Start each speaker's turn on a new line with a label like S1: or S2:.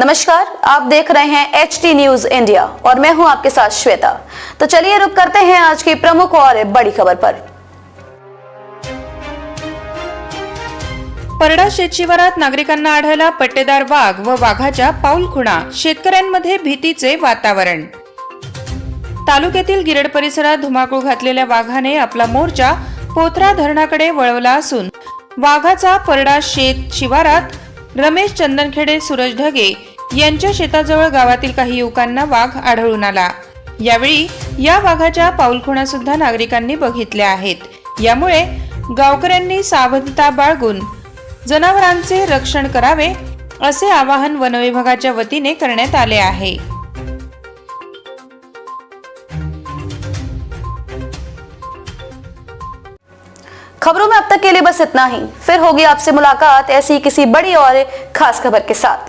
S1: नमस्कार आप देख रहे हैं एच टी न्यूज इंडिया और मैं हूं आपके साथ श्वेता। तो चलिए रुक करते हैं आज की प्रमुख और बड़ी खबर पर।
S2: परडा शेतशिवारात नागरिकांना आढळला पट्टेदार वाघ व वाघाच्या पाऊल खुणा शेतकऱ्यांमध्ये भीतीचे वातावरण. तालुक्यातील गिरड परिसरात धुमाकूळ घातलेल्या वाघाने आपला मोर्चा पोथरा धरणाकडे वळवला असून वाघाचा परडा शेत शिवारात रमेश चंदनखेडे सूरज ढगे यांच्या शेताजवळ गावातील काही युवकांना वाघ आढळून आला. यावेळी या वाघाच्या पाऊलखुणा सुद्धा नागरिकांनी बघितल्या आहेत. यामुळे गावकऱ्यांनी सावधता बाळगून जनावरांचे रक्षण करावे असे आवाहन वनविभागाच्या वतीने करण्यात आले आहे.
S1: खबरों में अब तक के लिए बस इतना ही। फिर होगी आपसे मुलाकात ऐसी किसी बड़ी और खास खबर के साथ।